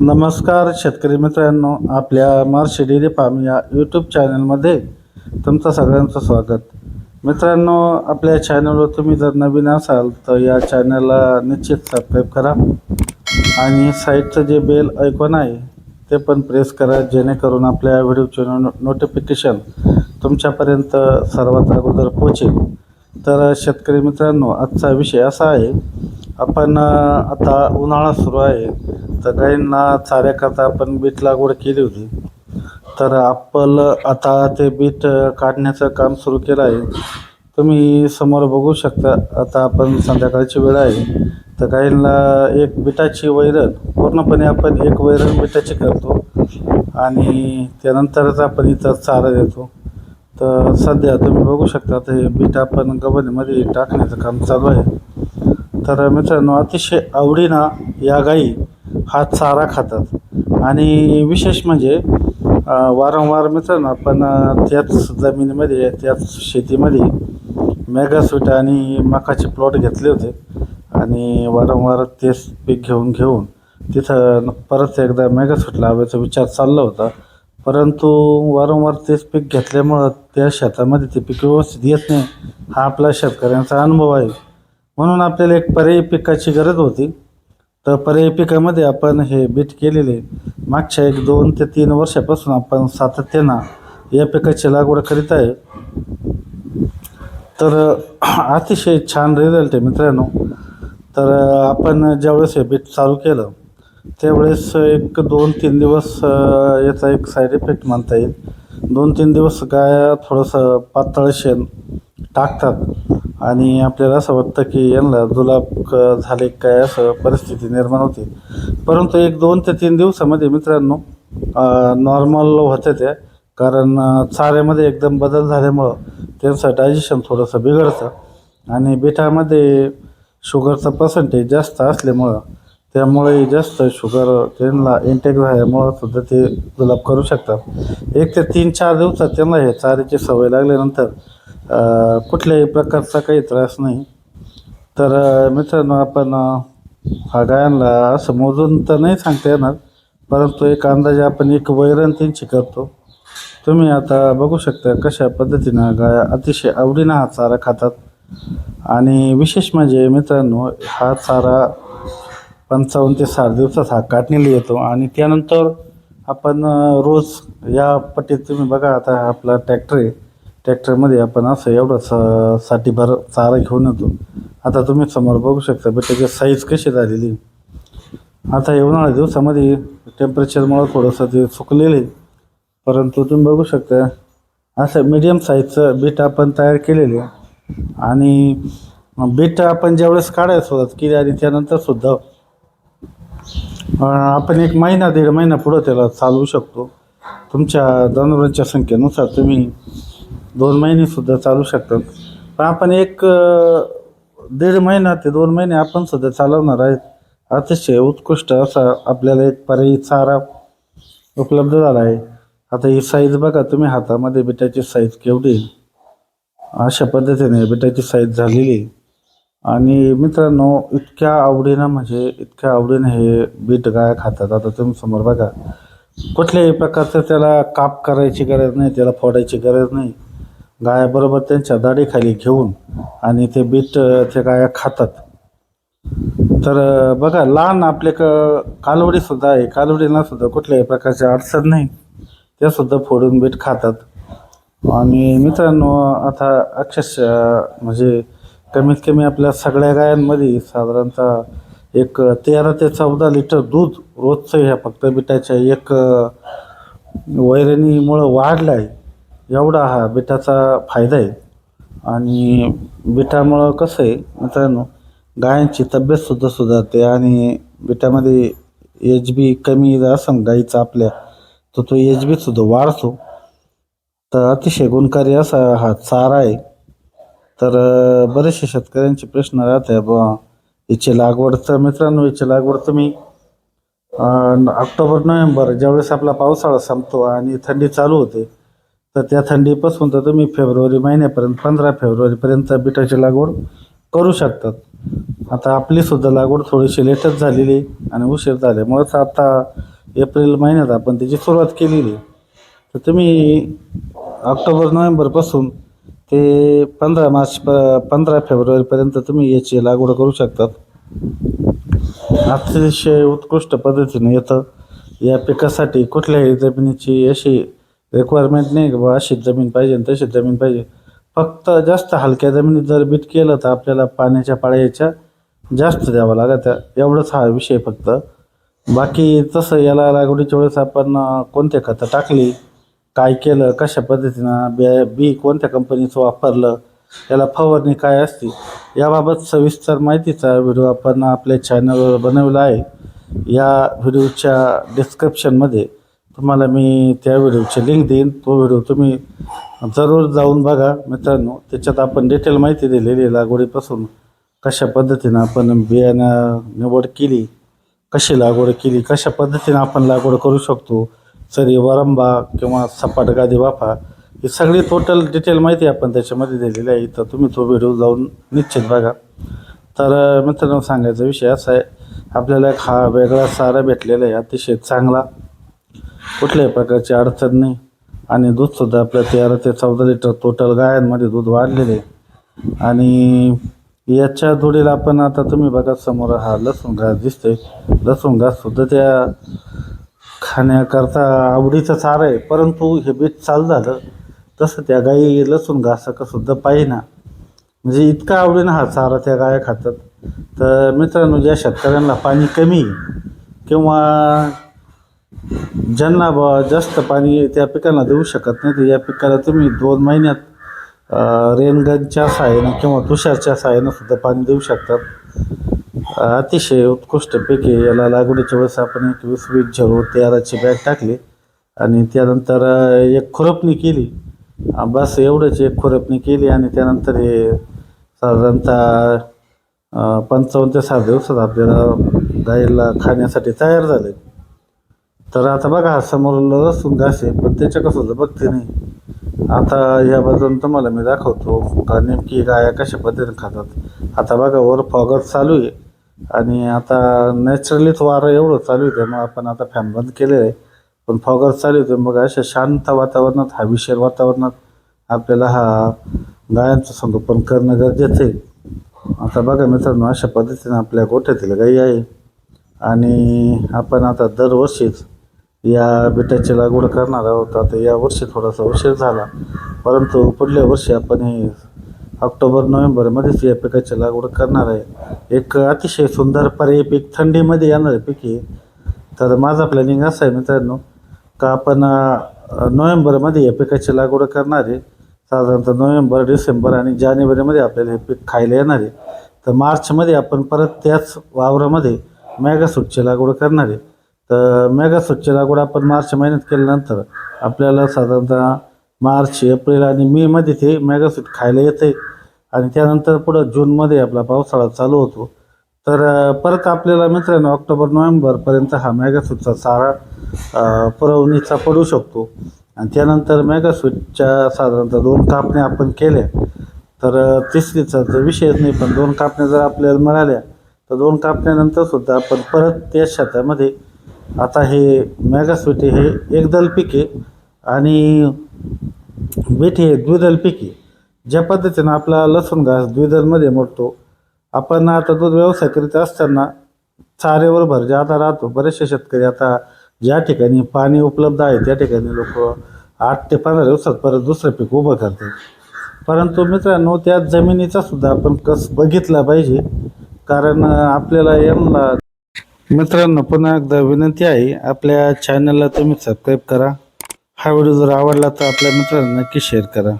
नमस्कार शेतकरी मित्रांनो आपल्या मार्श डेअरी फार्म या यूट्यूब चॅनलमध्ये तुमचं सगळ्यांचं स्वागत. मित्रांनो आपल्या चॅनलवर तुम्ही जर नवीन असाल तर या चॅनलला निश्चित सबस्क्राईब करा आणि साईडचं जे बेल ऐकून आहे ते पण प्रेस करा जेणेकरून आपल्या व्हिडिओचे नो नोटिफिकेशन तुमच्यापर्यंत सर्वात अगोदर पोचेल. तर शेतकरी मित्रांनो आजचा विषय असा आहे आपण आता उन्हाळा सुरू आहे. तर गाईंना चाऱ्याकरता आपण बीट लागवड केली होती. तर आपण आता ते बीट काढण्याचं काम सुरू केलं आहे. तुम्ही समोर बघू शकता आता आपण संध्याकाळची वेळ आहे. तर गाईंना एक बिटाची वैरण पूर्णपणे आपण एक वैरण बिटाची करतो. आणि त्यानंतरच आपण इथं चारा देतो. तर सध्या तुम्ही बघू शकता आता हे बीट आपण गव्हाणीमध्ये टाकण्याचं काम चालू आहे. तर मित्रांनो अतिशय आवडीनं या गाई हा चारा खातात. आणि विशेष म्हणजे वारंवार मित्रांनो आपण त्याच जमिनीमध्ये त्याच शेतीमध्ये मेगास्वीट आणि मकाचे प्लॉट घेतले होते. आणि वारंवार तेच पीक घेऊन घेऊन तिथं परत एकदा मेगास्वीट लावायचा विचार चालला होता. परंतु वारंवार तेच पीक घेतल्यामुळं त्या शेतामध्ये ते पीक व्यवस्थित येत नाही. हा आपला शेतकऱ्यांचा अनुभव आहे. म्हणून आपल्याला एक पर्यायी पिकाची गरज होती. तर पर्यायी पिकामध्ये आपण हे बीट केलेले मागच्या एक दोन ते तीन वर्षापासून आपण सातत्यानं या पिकाची लागवड करीत आहे. तर अतिशय छान रिझल्ट आहे मित्रांनो. तर आपण ज्यावेळेस हे बीट चालू केलं त्यावेळेस एक दोन तीन दिवस याचा एक साईड इफेक्ट म्हणता येईल. दोन तीन दिवस गाय थोडंसं पातळ शेण टाकतात. आणि आपल्याला असं वाटतं की यांना जुलाब झाले काय असं परिस्थिती निर्माण होते. परंतु एक दोन ते तीन दिवसामध्ये मित्रांनो नॉर्मल होत्या त्या. कारण चाऱ्यामध्ये एकदम बदल झाल्यामुळं त्यांचं डायजेशन थोडंसं बिघडतं. आणि बिठामध्ये शुगरचं पर्सेंटेज जास्त असल्यामुळं त्यामुळे जास्त शुगर त्यांना इंटेक झाल्यामुळं सुद्धा ते जुलाब करू शकतात. एक ते तीन चार दिवसात त्यांना हे चाऱ्याची सवय लागल्यानंतर कुठल्याही प्रकारचा काही त्रास नाही. तर मित्रांनो आपण हा गायांना असं मोजून तर नाही सांगता येणार परंतु एक अंदाजे आपण एक वैरण त्यांची करतो. तुम्ही आता बघू शकता कशा पद्धतीनं गाय अतिशय आवडीनं हा चारा खातात. आणि विशेष म्हणजे मित्रांनो हा चारा पंचावन्न ते साठ दिवसात हा काटणीला येतो आणि त्यानंतर आपण रोज या पट्टीत तुम्ही बघा आता हा आपला ट्रॅक्टर आहे. ट्रॅक्टरमध्ये आपण असं एवढं सा साठीभर चारा घेऊन येतो. आता तुम्ही समोर बघू शकता बट त्याची साईज कशी झालेली. आता उन्हाळ्या दिवसामध्ये टेम्परेचरमुळं थोडंसं ते सुकलेलं. आहे परंतु तुम्ही बघू शकता असं मीडियम साईजचं बीट आपण तयार केलेले. आहे आणि बीट आपण ज्यावेळेस काढायला सुरुवात केली आणि त्यानंतर सुद्धा आपण एक महिना दीड महिना पुढं त्याला चालवू शकतो. तुमच्या जनावरांच्या संख्येनुसार तुम्ही दोन महिनेसुद्धा चालू शकतात. पण आपण एक दीड महिना ते दोन महिने आपण सुद्धा चालवणार आहेत. अतिशय उत्कृष्ट असा आपल्याला एक पर्यायी चारा उपलब्ध झाला आहे. आता ही साईज बघा तुम्ही हातामध्ये बिटाची साईज केवढी अशा पद्धतीने बिटाची साईज झालेली आणि मित्रांनो इतक्या आवडीनं म्हणजे इतक्या आवडीनं हे बीट गाय खातात. आता तुम्ही समोर बघा कुठल्याही प्रकारचं त्याला काप करायची गरज नाही त्याला फोडायची गरज नाही. गायाबरोबर त्यांच्या दाढीखाली घेऊन आणि ते बीट ते त्या गाया खातात. तर बघा लहान आपले क कालवडीसुद्धा आहे. कालवडीलासुद्धा कुठल्याही प्रकारची अडचण नाही. त्यासुद्धा फोडून बीट खातात. आणि मित्रांनो आता अक्षरशः म्हणजे कमीत कमी आपल्या सगळ्या गायांमध्ये साधारणतः एक तेरा ते चौदा लिटर दूध रोजचं ह्या फक्त बिटाच्या एक वैरणीमुळं वाढलं आहे एवढा हा बिटाचा फायदा आहे. आणि बिटामुळं कसं आहे मित्रांनो गायांची तब्येतसुद्धा सुधारते आणि बिटामध्ये एच बी कमी असेल गाईचा आपल्या तर तो एच बीसुद्धा वाढतो. तर अतिशय गुणकारी असा हा चारा आहे. तर बरेचसे शेतकऱ्यांचे प्रश्न राहते बुवा याची लागवड तर मित्रांनो याची लागवड तुम्ही ऑक्टोबर नोव्हेंबर ज्यावेळेस आपला पावसाळा संपतो आणि थंडी चालू होते तर त्या थंडीपासून तर तुम्ही फेब्रुवारी महिन्यापर्यंत पंधरा फेब्रुवारीपर्यंत बिटाची लागवड करू शकतात. आता आपलीसुद्धा लागवड थोडीशी लेटच झालेली आहे आणि उशीर झाल्यामुळंच आता एप्रिल महिन्यात आपण त्याची सुरुवात केलेली तर तुम्ही ऑक्टोबर नोव्हेंबरपासून ते पंधरा मार्च प पंधरा फेब्रुवारीपर्यंत तुम्ही याची लागवड करू शकतात. अतिशय उत्कृष्ट पद्धतीने येतं या पिकासाठी कुठल्याही जमिनीची अशी रिक्वायरमेंट नाही की बा जमीन पाहिजे आणि तशी जमीन पाहिजे. फक्त जास्त हलक्या जमिनीत जर बीट केलं तर आपल्याला पाण्याच्या पाळ्याच्या जास्त द्यावं लागत. एवढंच हा विषय फक्त. बाकी तसं याला लागवडीच्या वेळेस आपण कोणते खतं टाकली काय केलं कशा पद्धतीनं बी बी कोणत्या कंपनीचं वापरलं याला फवारणी काय असते याबाबत सविस्तर माहितीचा व्हिडिओ आपण आपल्या चॅनलवर बनवला आहे. या व्हिडिओच्या डिस्क्रिप्शनमध्ये तुम्हाला मी त्या व्हिडिओची लिंक देईन. तो व्हिडिओ तुम्ही जरूर जाऊन बघा मित्रांनो. त्याच्यात आपण डिटेल माहिती दिलेली आहे लागवडीपासून. कशा पद्धतीनं आपण बियाणं निवड केली कशी लागवड केली कशा पद्धतीनं आपण लागवड करू शकतो सरी वरंबा किंवा सपाट गादी वाफा ही सगळी टोटल डिटेल माहिती आपण त्याच्यामध्ये दिलेली आहे. तर तुम्ही तो व्हिडिओ जाऊन निश्चित बघा. तर मित्रांनो सांगायचा विषय असा आहे. आपल्याला एक हा वेगळा सारा भेटलेला आहे. अतिशय चांगला कुठल्याही प्रकारची अडचण नाही. आणि दूधसुद्धा आपलं तेरा ते चौदा लिटर टोटल गायांमध्ये दूध वाढलेले आहे. आणि याच्या जोडीला आपण आता तुम्ही बघा समोर हा लसूण घास दिसतोय. लसूण घाससुद्धा त्या खाण्याकरता आवडीचं चारा आहे. परंतु हे बीट चालू झालं तसं त्या गाई लसूण घासाकं सुद्धा पाहिना. म्हणजे इतका आवडीनं हा चारा त्या गाया खातात. तर मित्रांनो ज्या शेतकऱ्यांना पाणी कमी किंवा ज्यांना ब जास्त पाणी त्या पिकांना देऊ शकत नाही. तर या पिकाला तुम्ही दोन महिन्यात रेनगनच्या साहाय्यानं किंवा तुषारच्या साहाय्यानं सुद्धा पाणी देऊ शकतात. अतिशय उत्कृष्ट पिके याला लागवडीच्या वेळेस आपण एक वीस वीस झिरो तेराची बॅग टाकली आणि त्यानंतर एक खुरपणी केली. बस एवढंच एक खुरपणी केली आणि त्यानंतर हे साधारणतः पंचावन्न ते साठ दिवसात आपल्याला गाईला खाण्यासाठी तयार झाले. तर आता बघा हा समोर लसूण घास आहे पण त्याच्या कसं होतं बघते नाही. आता या बाजून तुम्हाला मी दाखवतो का नेमकी गाया कशा पद्धतीने खातात. आता बघा वर फॉगर चालू आहे. आणि आता नॅचरलीच वारं एवढं चालू आहे त्यामुळे आपण आता फॅन बंद केले आहे. पण फॉगर चालू आहे मग अशा शांत वातावरणात हवेशीर वातावरणात आपल्याला हा गायांचं संगोपन करणं गरजेचं आहे. आता बघा मित्रांनो अशा पद्धतीने आपल्या गोठ्यातील गाई आहे. आणि आपण आता दरवर्षीच या बिटाची लागवड करणार आहोत. आता या वर्षी थोडासा उशीर झाला. परंतु पुढल्या वर्षी आपण हे ऑक्टोबर नोव्हेंबरमध्येच या पिकाची लागवड करणार आहे. एक अतिशय सुंदर पर्याय पीक थंडीमध्ये येणारे पीक आहे. तर माझा प्लॅनिंग असं आहे मित्रांनो का आपण नोव्हेंबरमध्ये या पिकाची लागवड करणार आहे. साधारणतः नोव्हेंबर डिसेंबर आणि जानेवारीमध्ये आपल्याला हे पीक खायला येणार आहे. तर मार्चमध्ये आपण परत त्याच वावरामध्ये मॅगासूटची लागवड करणार आहे. तर मेगासूटची लागवड आपण मार्च महिन्यात केल्यानंतर आपल्याला साधारणतः मार्च एप्रिल आणि मेमध्ये ते मेगासूट खायला येते. आणि त्यानंतर पुढं जूनमध्ये आपला पावसाळा चालू होतो. तर परत आपल्याला मित्रांनो ऑक्टोबर नोव्हेंबरपर्यंत हा मेगासूटचा सारा पुरवणीचा पडू शकतो. आणि त्यानंतर मेगासूटच्या साधारणतः दोन कापण्या आपण केल्या. तर तिसरीचा तर विषयच नाही पण दोन कापण्या जर आपल्याला मिळाल्या तर दोन कापण्यानंतर सुद्धा आपण परत त्या शेतामध्ये आता हे मेगासूट हे एकदल पिके आणि बीट हे द्विदल पिके. ज्या पद्धतीनं आपला लसूण घास द्विदलमध्ये मोडतो आपण आता दूध व्यवसाय करीत असताना चारेवर भर जे आता राहतो बरेचसे शेतकरी आता ज्या ठिकाणी पाणी उपलब्ध आहे त्या ठिकाणी लोक आठ ते पंधरा दिवसात परत दुसरं पीक उभं करतात. परंतु मित्रांनो त्या जमिनीचा सुद्धा आपण कस बघितला पाहिजे? कारण आपल्याला यांना मित्रांनो पुन्हा एकदा विनंती आहे आपल्या चॅनलला तुम्ही सबस्क्राईब करा. हा व्हिडिओ जर आवडला तर आपल्या मित्रांना नक्की शेअर करा.